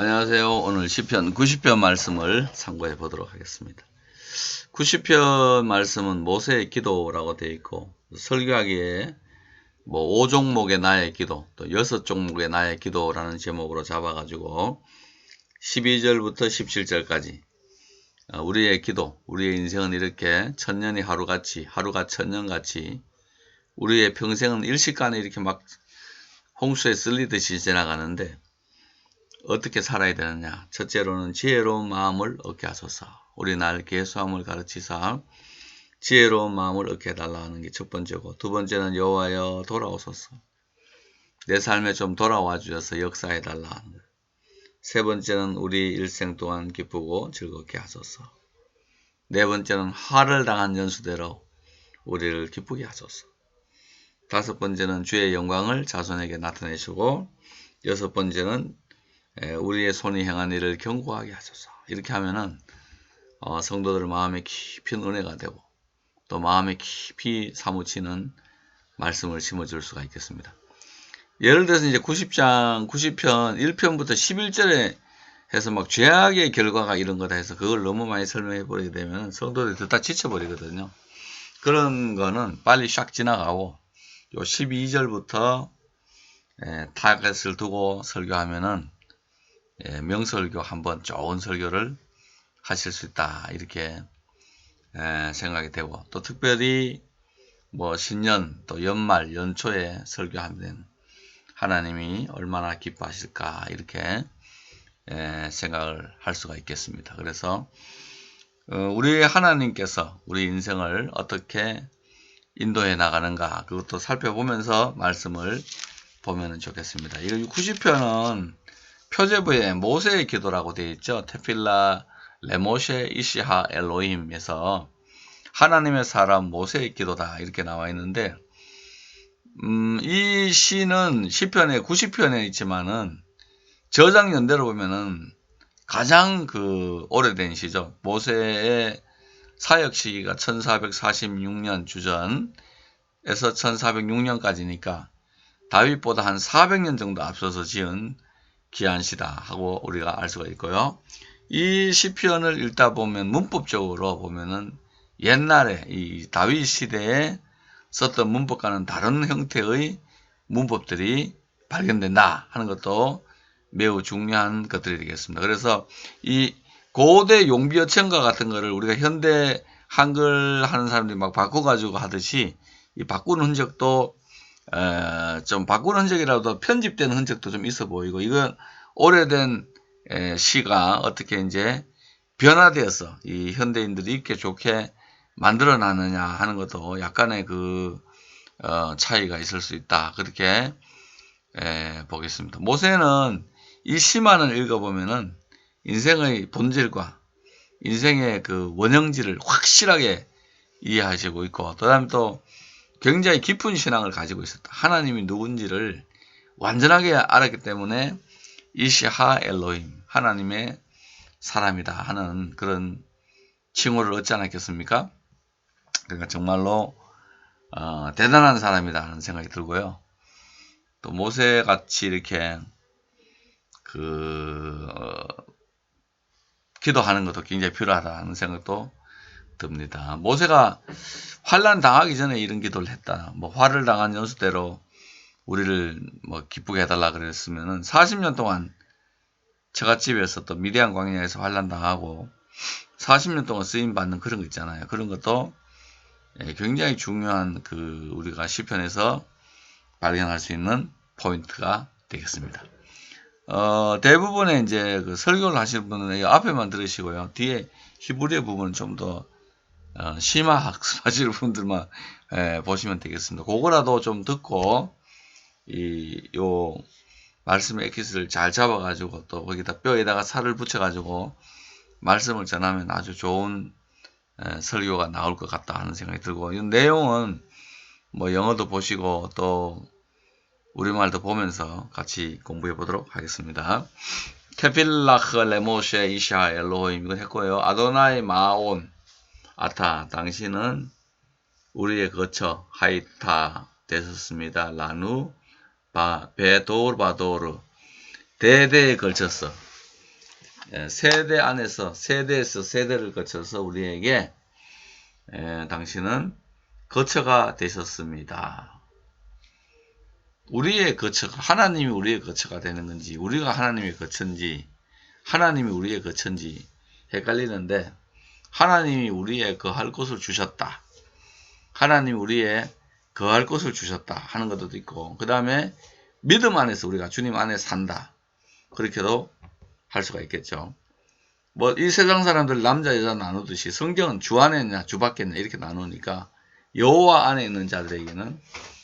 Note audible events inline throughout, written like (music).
안녕하세요. 오늘 시편 90편 말씀을 참고해 보도록 하겠습니다. 90편 말씀은 모세의 기도라고 되어 있고 설교하기에 뭐 5종목의 나의 기도, 또 6종목의 나의 기도라는 제목으로 잡아가지고 12절부터 17절까지 어, 우리의 기도, 우리의 인생은 이렇게 천년이 하루같이, 하루가 천년같이 우리의 평생은 일시간에 이렇게 막 홍수에 쓸리듯이 지나가는데 어떻게 살아야 되느냐? 첫째로는 지혜로운 마음을 얻게 하소서. 우리 날 계수함을 가르치사 지혜로운 마음을 얻게 해달라 하는 게 첫 번째고 두 번째는 여호와여 돌아오소서. 내 삶에 좀 돌아와 주셔서 역사해 달라 하는 것. 세 번째는 우리 일생 동안 기쁘고 즐겁게 하소서. 네 번째는 화를 당한 연수대로 우리를 기쁘게 하소서. 다섯 번째는 주의 영광을 자손에게 나타내시고 여섯 번째는 우리의 손이 행한 일을 경고하게 하소서. 이렇게 하면은 어, 성도들 마음에 깊이 은혜가 되고 또 마음에 깊이 사무치는 말씀을 심어줄 수가 있겠습니다. 예를 들어서 이제 90장, 90편 1편부터 11절에 해서 막 죄악의 결과가 이런 거다 해서 그걸 너무 많이 설명해 버리게 되면 성도들이 듣다 지쳐버리거든요. 그런 거는 빨리 샥 지나가고 요 12절부터 예, 타겟을 두고 설교하면은 예, 명설교 한번 좋은 설교를 하실 수 있다 이렇게 예, 생각이 되고 또 특별히 뭐 신년 또 연말 연초에 설교하면 하나님이 얼마나 기뻐하실까 이렇게 예, 생각을 할 수가 있겠습니다. 그래서 어, 우리 하나님께서 우리 인생을 어떻게 인도해 나가는가 그것도 살펴보면서 말씀을 보면 좋겠습니다. 이 90편은 표제부에 모세의 기도라고 되어 있죠. 테필라 레모셰 이시하 엘로힘에서 하나님의 사람 모세의 기도다 이렇게 나와 있는데 음, 이 시는 시편에 90편에 있지만은 저장 연대로 보면은 가장 그 오래된 시죠. 모세의 사역 시기가 1446년 주전에서 1406년까지니까 다윗보다 한 400년 정도 앞서서 지은 기한시다 하고 우리가 알 수가 있고요. 이 시편을 읽다 보면 문법적으로 보면은 옛날에 이 다윗 시대에 썼던 문법과는 다른 형태의 문법들이 발견된다 하는 것도 매우 중요한 것들이 되겠습니다. 그래서 이 고대 용비어천과 같은 거를 우리가 현대 한글 하는 사람들이 막 바꿔가지고 하듯이 이 바꾸는 흔적도 에, 좀 바꾸는 흔적이라도 편집된 흔적도 좀 있어 보이고 이건 오래된 에, 시가 어떻게 이제 변화되어서 이 현대인들이 읽기 좋게 만들어 놨느냐 하는 것도 약간의 그 어, 차이가 있을 수 있다 그렇게 에, 보겠습니다. 모세는 이 시만을 읽어보면은 인생의 본질과 인생의 그 원형질을 확실하게 이해하시고 있고, 그 다음에 또 굉장히 깊은 신앙을 가지고 있었다. 하나님이 누군지를 완전하게 알았기 때문에 이시하 엘로임, 하나님의 사람이다 하는 그런 칭호를 얻지 않았겠습니까? 그러니까 정말로 어, 대단한 사람이다 하는 생각이 들고요. 또 모세 같이 이렇게 그 어, 기도하는 것도 굉장히 필요하다는 생각도 듭니다. 모세가 환란 당하기 전에 이런 기도를 했다. 뭐 화를 당한 연수대로 우리를 뭐 기쁘게 해달라 그랬으면은 40년 동안 처갓집에서 또 미디안 광야에서 환란 당하고 40년 동안 쓰임 받는 그런 거 있잖아요. 그런 것도 예, 굉장히 중요한 그 우리가 시편에서 발견할 수 있는 포인트가 되겠습니다. 어, 대부분의 이제 그 설교를 하실 분은 앞에만 들으시고요. 뒤에 히브리어 부분은 좀 더 어, 심화 학습하시는 분들만 예, 보시면 되겠습니다. 그거라도 좀 듣고 이 요 말씀의 에키스를 잘 잡아가지고 또 거기다 뼈에다가 살을 붙여가지고 말씀을 전하면 아주 좋은 에, 설교가 나올 것 같다 하는 생각이 들고 이 내용은 뭐 영어도 보시고 또 우리말도 보면서 같이 공부해 보도록 하겠습니다. 테필라흐 레모셰 이샤 엘로힘 이거 했고요. 아도나이 마온 아타 당신은 우리의 거처 하이타 되셨습니다. 라누 바 베도르 바도르 대대에 걸쳤어. 예, 세대 안에서 세대에서 세대를 거쳐서 우리에게 예, 당신은 거처가 되셨습니다. 우리의 거처가 하나님이 우리의 거처가 되는 건지 우리가 하나님의 거처인지 하나님이 우리의 거처인지 헷갈리는데 하나님이 우리의 거할 곳을 주셨다. 하나님이 우리의 거할 곳을 주셨다 하는 것도 있고 그 다음에 믿음 안에서 우리가 주님 안에 산다. 그렇게도 할 수가 있겠죠. 뭐 이 세상 사람들 남자 여자 나누듯이 성경은 주 안에 있냐 주 밖에 있냐 이렇게 나누니까 여호와 안에 있는 자들에게는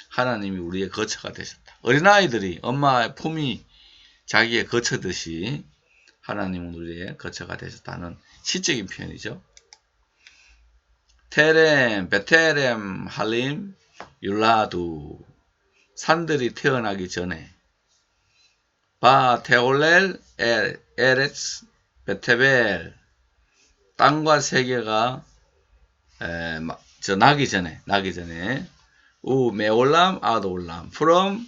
하나님이 우리의 거처가 되셨다. 어린아이들이 엄마의 품이 자기의 거처듯이 하나님은 우리의 거처가 되셨다는 시적인 표현이죠. 테렘, 베테렘, 할림, 율라두 산들이 태어나기 전에 바 테올렐 엘, 에레츠 베테벨 땅과 세계가 에, 마- 저 나기 전에 나기 전에 우 메올람 아도올람 from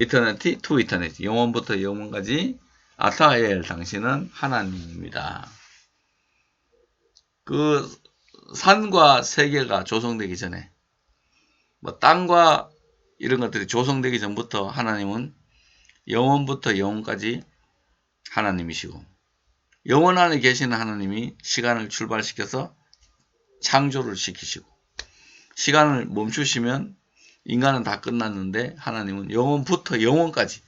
eternity to eternity 영원부터 영원까지 아타엘 당신은 하나님입니다. 그 산과 세계가 조성되기 전에 뭐 땅과 이런 것들이 조성되기 전부터 하나님은 영원부터 영원까지 하나님이시고 영원 안에 계시는 하나님이 시간을 출발시켜서 창조를 시키시고 시간을 멈추시면 인간은 다 끝났는데 하나님은 영원부터 영원까지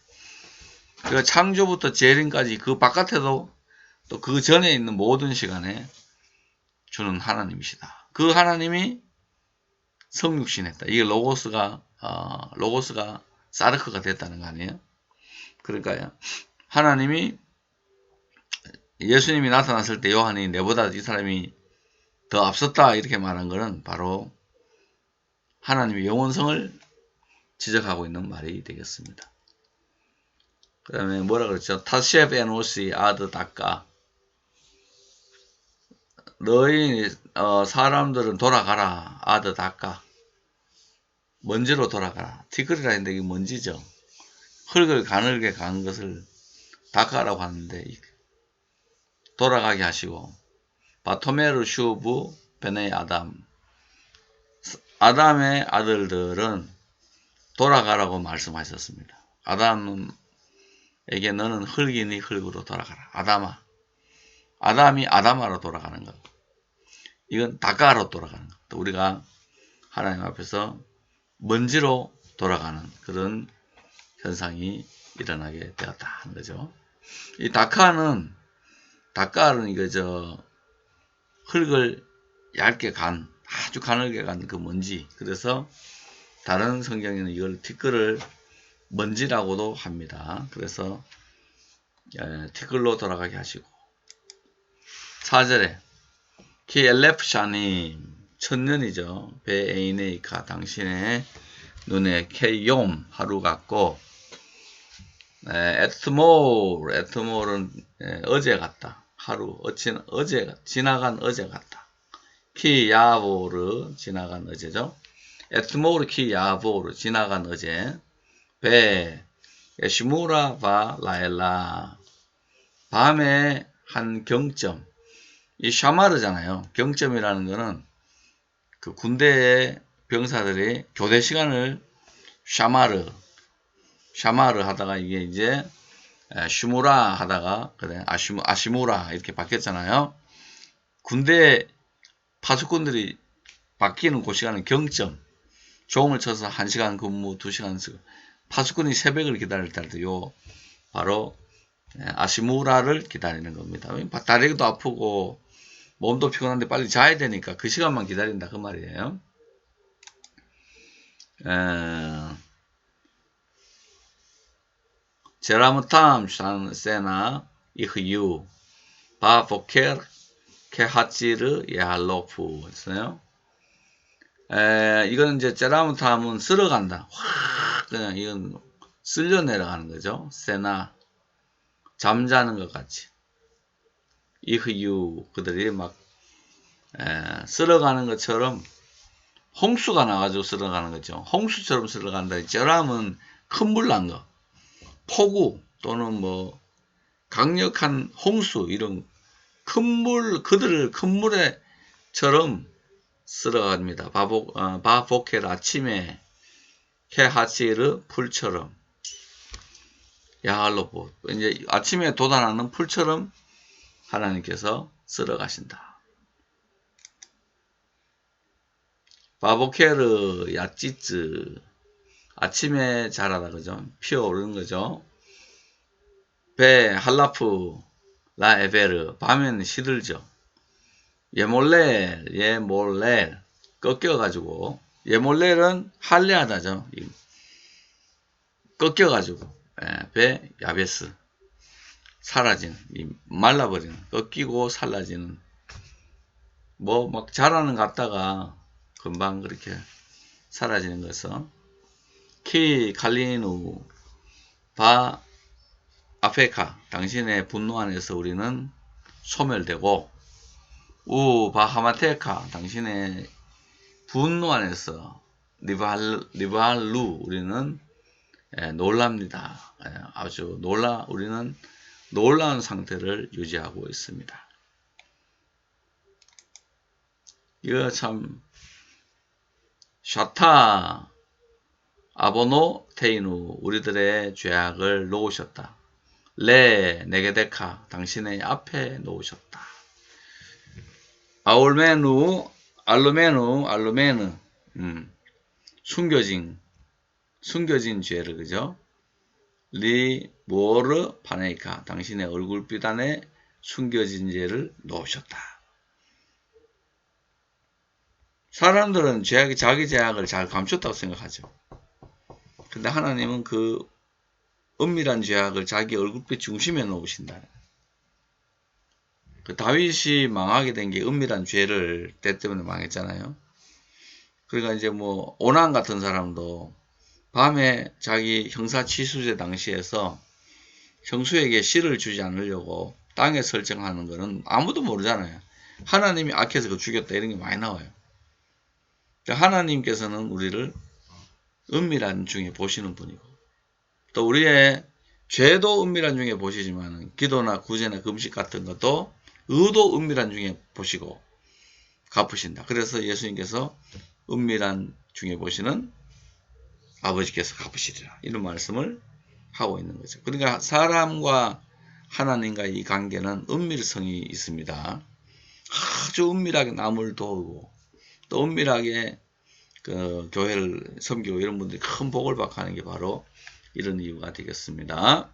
그 창조부터 재림까지 그 바깥에도 또 그 전에 있는 모든 시간에 주는 하나님이시다. 그 하나님이 성육신했다. 이게 로고스가 어, 로고스가 사르크가 됐다는 거 아니에요? 그러니까요. 하나님이 예수님이 나타났을 때 요한이 내보다 이 사람이 더 앞섰다 이렇게 말한 것은 바로 하나님의 영원성을 지적하고 있는 말이 되겠습니다. 그 다음에 뭐라 그랬죠? 타셰프 에노시 아드 닦아 너희 어, 사람들은 돌아가라 아드 닦아 먼지로 돌아가라 티끌이라 했는데 이게 먼지죠. 흙을 가늘게 간 것을 닦아라고 하는데 돌아가게 하시고 바토메르 슈브 베네 아담 아담의 아들들은 돌아가라고 말씀하셨습니다. 아담에게 너는 흙이니 흙으로 돌아가라. 아담아. 아담이 아담아로 돌아가는 것. 이건 다가로 돌아가는 것. 또 우리가 하나님 앞에서 먼지로 돌아가는 그런 현상이 일어나게 되었다 하는 거죠. 이 다카는 다카는 이거 저 흙을 얇게 간 아주 가늘게 간 그 먼지. 그래서 다른 성경에는 이걸 티끌을 먼지라고도 합니다. 그래서 예, 티끌로 돌아가게 하시고 4절에 키 엘레프샤님 천년이죠. 베에이네이카 당신의 눈에 케욤 하루 같고 에트몰 에트몰은 예, 어제 같다. 하루 어찌, 어제 지나간 어제 같다. 키 야보르 지나간 어제죠. 에트모르 키 야보르 지나간 어제. 베 에시무라 바 라엘라 밤의 한 경점. 이 샤마르잖아요. 경점이라는 거는 그 군대의 병사들이 교대 시간을 샤마르 샤마르 하다가 이게 이제 에, 슈무라 하다가 그래 아시무 아시무라 이렇게 바뀌었잖아요. 군대 파수꾼들이 바뀌는 그 시간은 경점. 종을 쳐서 1시간 근무, 2시간 쓰고 파수꾼이 새벽을 기다릴 때도 요 바로 에, 아시무라를 기다리는 겁니다. 다리도 아프고 몸도 피곤한데 빨리 자야 되니까 그 시간만 기다린다 그 말이에요. 샨세나 이흐유 바포케르 케하찌르 예할로프 했어요. 에, 이거는 이제 제라무탐은 쓸어간다. 확 그냥 이건 쓸려 내려가는 거죠. 세나 잠자는 것 같이. 이흐유 그들이 막 에, 쓸어가는 것처럼 홍수가 나가지고 쓸어가는 거죠. 홍수처럼 쓸어간다. 쩌람은 큰물 난 거. 폭우 또는 뭐 강력한 홍수 이런 큰 물 그들을 큰 물에처럼 쓸어갑니다. 바보 어, 바보켈 아침에 케하시르 풀처럼 야할로보 이제 아침에 돋아나는 풀처럼 하나님께서 쓸어 가신다. 바보케르 야찌즈 아침에 자라다 그죠? 피어오르는 거죠. 배 할라프 라 에베르 밤에는 시들죠. 예몰렐 예몰렐 꺾여가지고 예몰렐은 할례하다죠. 이 꺾여가지고 예, 배 야베스 이 말라버리는 꺾이고 살라지는 뭐 막 자라는 갔다가 금방 그렇게 사라지는 것은 키 칼리누 바 아페카 당신의 분노 안에서 우리는 소멸되고 우 바하마테카 당신의 분노 안에서 리발 리발루 우리는 예, 놀랍니다. 예, 아주 놀라 우리는 놀라운 상태를 유지하고 있습니다. 이거 참 샤타 아보노 테이누 우리들의 죄악을 놓으셨다. 레 네게데카 당신의 앞에 놓으셨다. 아올메누 알루메누 알루메누 음, 숨겨진 숨겨진 죄를 그죠? 리 모르 파네이카 당신의 얼굴빛 안에 숨겨진 죄를 놓으셨다. 사람들은 죄악이 자기 죄악을 잘 감췄다고 생각하죠. 근데 하나님은 그 은밀한 죄악을 자기 얼굴빛 중심에 놓으신다. 그 다윗이 망하게 된 게 은밀한 죄를 때 때문에 망했잖아요. 그러니까 이제 뭐 오난 같은 사람도 밤에 자기 형사 취수제 당시에서 형수에게 씨를 주지 않으려고 땅에 설정하는 거는 아무도 모르잖아요. 하나님이 악해서 그 죽였다 이런 게 많이 나와요. 그러니까 하나님께서는 우리를 은밀한 중에 보시는 분이고 또 우리의 죄도 은밀한 중에 보시지만 기도나 구제나 금식 같은 것도 의도 은밀한 중에 보시고 갚으신다. 그래서 예수님께서 은밀한 중에 보시는 아버지께서 갚으시리라. 이런 말씀을 하고 있는 거죠. 그러니까 사람과 하나님과의 이 관계는 은밀성이 있습니다. 아주 은밀하게 남을 도우고 또 은밀하게 그 교회를 섬기고 이런 분들이 큰 복을 받고 하는 게 바로 이런 이유가 되겠습니다.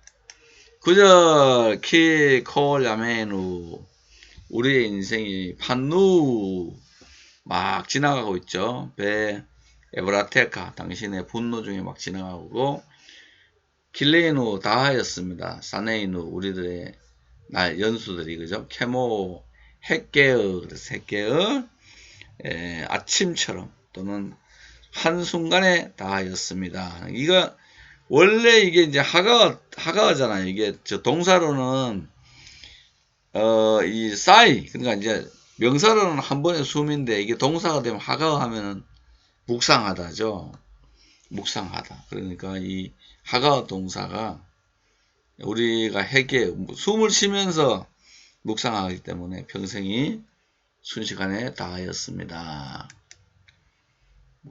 9절 키콜 야메누 우리의 인생이 판누 막 지나가고 있죠. 배 에브라테카 당신의 분노 중에 막 지나가고 길레이누 다 하였습니다. 사네이누 우리들의 날 연수들이 그죠. 케모 핵개어 그래서 핵개어 에, 아침처럼 또는 한순간에 다 하였습니다. 이거 원래 이게 이제 하가 하가잖아요. 이게 저 동사로는 어 이 싸이 그러니까 이제 명사로는 한 번에 숨인데 이게 동사가 되면 하가 하면은 묵상하다죠. 묵상하다. 그러니까 이 하가 동사가 우리가 핵에 숨을 쉬면서 묵상하기 때문에 평생이 순식간에 다 하였습니다.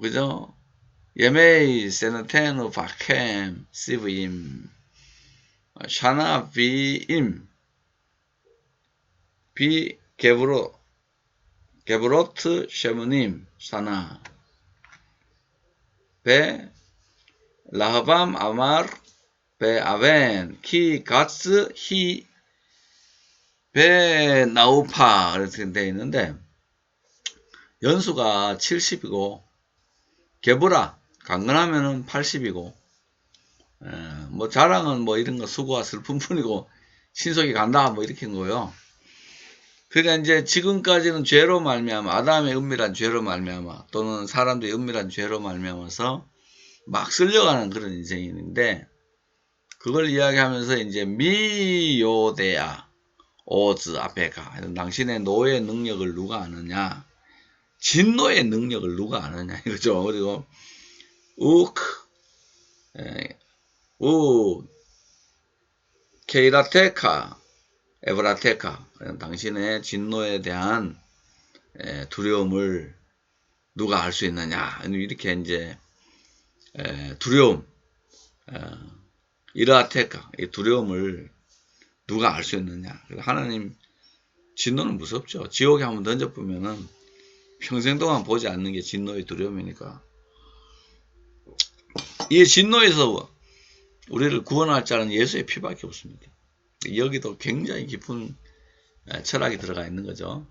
그죠? 예메이 세너테누 바캠 시브임 샤나 비임 비 게브로 게브로트 셰무님 사나 베 라하밤 아마르 베 아벤 키 가츠 히 베 나우파 이렇게 되어 있는데 연수가 70이고 개보라 강건하면은 80이고 에, 뭐 자랑은 뭐 이런 거 수고와 슬픔뿐이고 신속이 간다 뭐 이렇게 한 거요. 그러니까 이제 지금까지는 죄로 말미암아 아담의 은밀한 죄로 말미암아 또는 사람들의 은밀한 죄로 말미암아서 막 쓸려가는 그런 인생인데 그걸 이야기하면서 이제 미요데아 오즈 앞에가. 당신의 노예 능력을 누가 아느냐? 진노의 능력을 누가 아느냐? (laughs) 이거죠. 그리고 우크 우 케이라테카, 에브라테카, 당신의 진노에 대한 에, 두려움을 누가 알 수 있느냐 이렇게 이제 에, 두려움, 어, 이라테카, 이 두려움을 누가 알 수 있느냐? 하나님 진노는 무섭죠. 지옥에 한번 던져보면은 평생 동안 보지 않는 게 진노의 두려움이니까. 이 진노에서 우리를 구원할 자는 예수의 피밖에 없습니다. 여기도 굉장히 깊은 철학이 들어가 있는 거죠.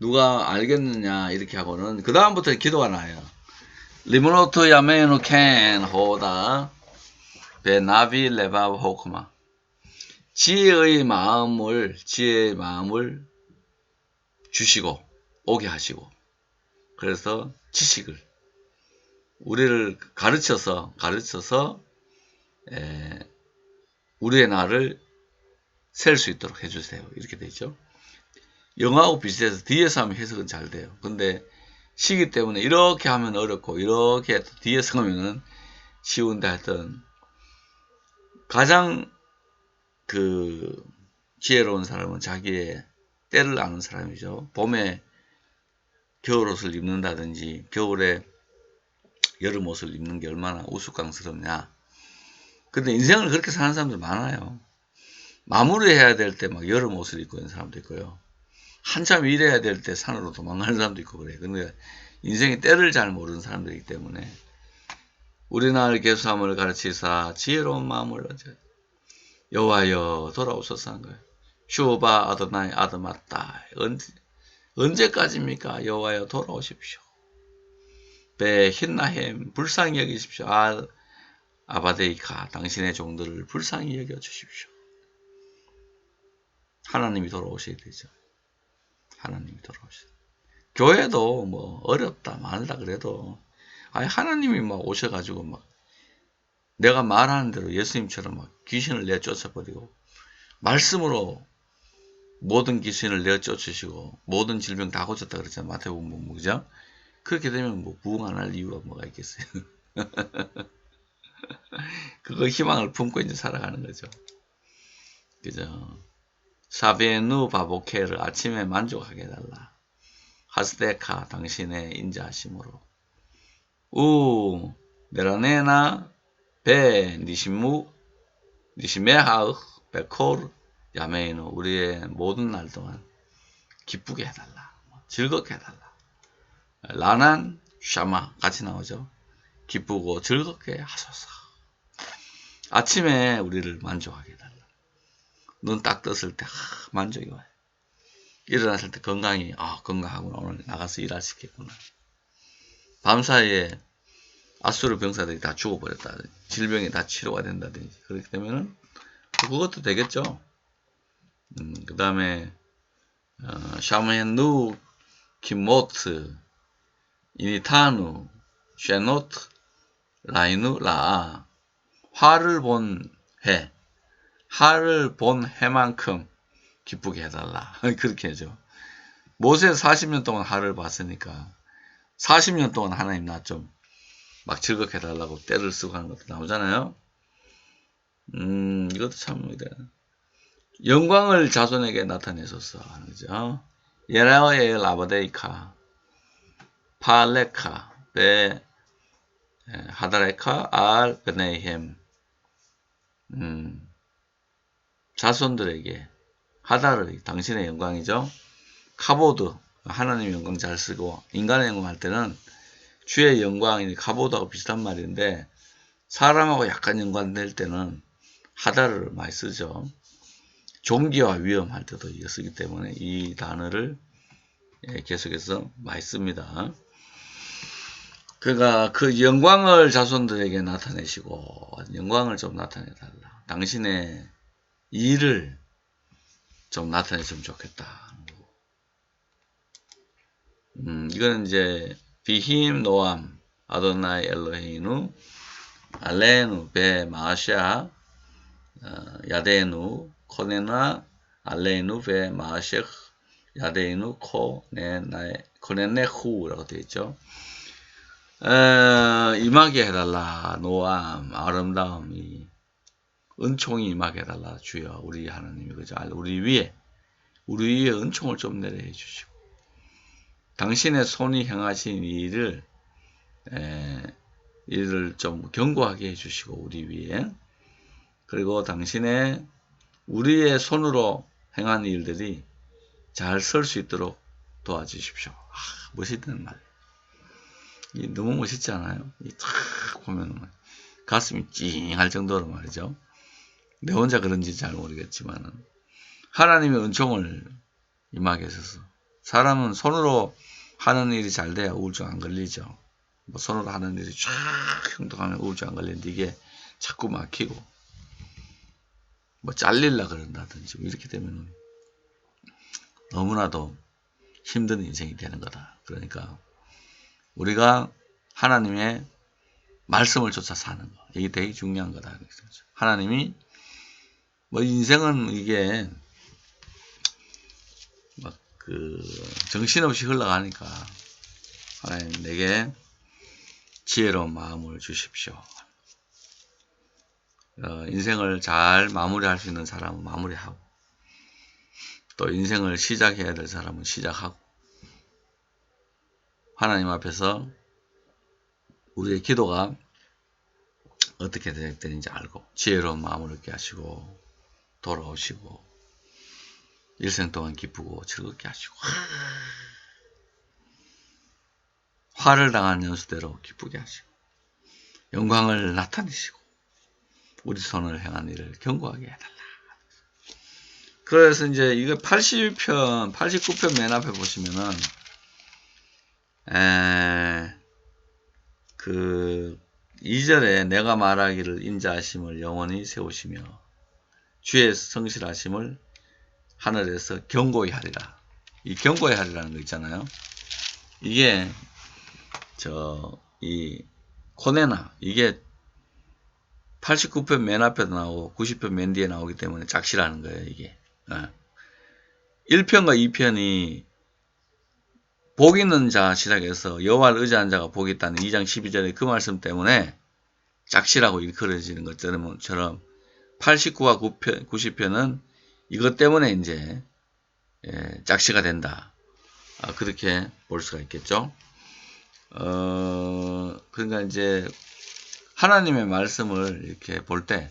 누가 알겠느냐 이렇게 하고는 그 다음부터 기도가 나요. 리모노트 야메누 켄 호다 베나비 레바 호크마 지혜의 마음을 지혜의 마음을 주시고 오게 하시고 그래서 지식을 우리를 가르쳐서 가르쳐서 에, 우리의 날을 셀 수 있도록 해주세요. 이렇게 되죠. 영어하고 비슷해서 뒤에서 하면 해석은 잘 돼요. 근데 시기 때문에 이렇게 하면 어렵고 이렇게 뒤에서 하면은 쉬운데 하여튼 가장 그 지혜로운 사람은 자기의 때를 아는 사람이죠. 봄에 겨울 옷을 입는다든지 겨울에 여름 옷을 입는 게 얼마나 우스꽝스럽냐. 근데 인생을 그렇게 사는 사람들 많아요. 마무리해야 될 때 막 여름 옷을 입고 있는 사람도 있고요. 한참 일해야 될 때 산으로 도망가는 사람도 있고 그래. 근데 인생의 때를 잘 모르는 사람들이기 때문에 우리나라 개수함을 가르치사 지혜로운 마음을 얻어 여호와여 돌아오소서 하는 거예요. 슈바 아드나이 아드마다 언제, 언제까지입니까? 여호와여 돌아오십시오. 배 힌나햄 불쌍히 여기십시오. 아, 아바데이카 당신의 종들을 불쌍히 여겨 주십시오. 하나님이 돌아오셔야 되죠. 하나님이 돌아오셔야 교회도 뭐 어렵다 말다 그래도 아니 하나님이 막 오셔가지고 막 내가 말하는 대로 예수님처럼 막 귀신을 내쫓아버리고 말씀으로 모든 귀신을 내쫓으시고 모든 질병 다 고쳤다 그랬잖아요. 마태복음 그죠? 그렇게 되면 뭐 부흥 안 할 이유가 뭐가 있겠어요. (laughs) 그거 희망을 품고 이제 살아가는 거죠. 그죠? 사베누 바보케를 아침에 만족하게 해달라. 하스데카 당신의 인자하심으로. 우 메라네나 베 니시무 니시메하으 베코르 야메이노 우리의 모든 날 동안 기쁘게 해달라. 즐겁게 해달라. 라난 샤마 같이 나오죠. 기쁘고 즐겁게 하소서. 아침에 우리를 만족하게 해달라. 눈 딱 떴을 때 아, 만족이 와요. 일어났을 때 건강이 아 건강하구나 오늘 나가서 일할 수 있겠구나. 밤사이에 아수르 병사들이 다 죽어버렸다. 질병이 다 치료가 된다든지 그렇게 되면은 그것도 되겠죠. 음, 그 다음에 어, 샤멘누 키모트 이니타누 쉐노트 라이누 라 화를 본 해, 화를 본 해만큼 기쁘게 해달라. (laughs) 그렇게 해죠. 모세 40년 동안 하를 봤으니까 40년 동안 하나님 나 좀 막 즐겁게 해달라고 때를 쓰고 하는 것도 나오잖아요. 음, 이것도 참, 영광을 자손에게 나타내소서 하는 거죠. 예라오의 라바데이카, 팔레카, 베, 하다레카, 알, 베네이햄, 음, 자손들에게 하다르 당신의 영광이죠. 카보드 하나님의 영광 잘 쓰고 인간의 영광 할 때는 주의 영광이 카보드하고 비슷한 말인데 사람하고 약간 연관될 때는 하다를 많이 쓰죠. 종기와 위험할 때도 쓰기 때문에 이 단어를 예, 계속해서 많이 씁니다. 그가 그 영광을 자손들에게 나타내시고 영광을 좀 나타내 달라. 당신의 일을 좀 나타냈으면 좋겠다. 음, 이거는 이제 비힘 노암 아도나이 엘로헤이누 알레누 베 마샤 어, 야데누 코네나 알레누 베 마셰 야데누 코네나 코네네후라고 되어 있죠. 에, 임하게 해달라 노암 아름다움이 은총이 임하게 해달라 주여 우리 하나님이 그죠 우리 위에 우리 위에 은총을 좀 내려 주시고 당신의 손이 행하신 이 일을 에, 일을 좀 견고하게 해주시고 우리 위에 그리고 당신의 우리의 손으로 행한 일들이 잘 설 수 있도록 도와주십시오. 아, 멋있는 말. 이 너무 멋있지 않아요? 이탁 보면 가슴이 찡할 정도로 말이죠. 내 혼자 그런지 잘 모르겠지만은 하나님의 은총을 임하게 하셔서 사람은 손으로 하는 일이 잘 돼야 우울증 안 걸리죠. 뭐 손으로 하는 일이 쫙 형통하면 우울증 안 걸리는데 이게 자꾸 막히고 뭐 잘릴라 그런다든지 뭐 이렇게 되면 너무나도 힘든 인생이 되는 거다. 그러니까 우리가 하나님의 말씀을 쫓아 사는 거 이게 되게 중요한 거다. 하나님이 뭐 인생은 이게 막 그 정신없이 흘러가니까 하나님 내게 지혜로운 마음을 주십시오. 어, 인생을 잘 마무리할 수 있는 사람은 마무리하고 또 인생을 시작해야 될 사람은 시작하고 하나님 앞에서 우리의 기도가 어떻게 대적되는지 알고 지혜로운 마음을 얻게 하시고 돌아오시고 일생 동안 기쁘고 즐겁게 하시고 화를 당한 연수대로 기쁘게 하시고 영광을 나타내시고 우리 손을 행한 일을 견고하게 해달라. 그래서 이제 이거 80편, 89편 맨 앞에 보시면은 에, 그 2절에 내가 말하기를 인자하심을 영원히 세우시며 주의 성실하심을 하늘에서 경고히 하리라. 이 경고히 하리라는 거 있잖아요. 이게 저 이 코네나 이게 89편 맨 앞에도 나오고 90편 맨 뒤에 나오기 때문에 작시라는 거예요, 이게. 어. 1편과 2편이 복 있는 자 시작해서 여호와를 의지한 자가 복이 있다는 2장 12절의 그 말씀 때문에 작시라고 일컬어지는 것처럼 89와 9편, 90편은 이것 때문에 이제 예, 작시가 된다. 아, 그렇게 볼 수가 있겠죠. 어, 그러니까 이제 하나님의 말씀을 이렇게 볼 때,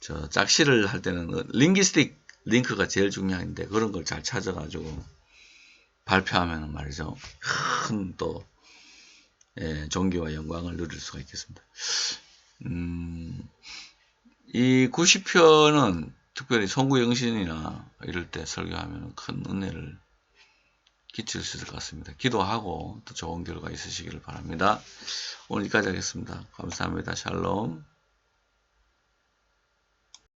저 짝시를 할 때는 링기스틱 링크가 제일 중요한데 그런 걸 잘 찾아가지고 발표하면 말이죠. 큰 또, 예, 존귀와 영광을 누릴 수가 있겠습니다. 음, 이 90편은 특별히 송구영신이나 이럴 때 설교하면 큰 은혜를 끼칠 수 있을 것 같습니다. 기도하고 또 좋은 결과 있으시기를 바랍니다. 오늘 여기까지 하겠습니다. 감사합니다. 샬롬.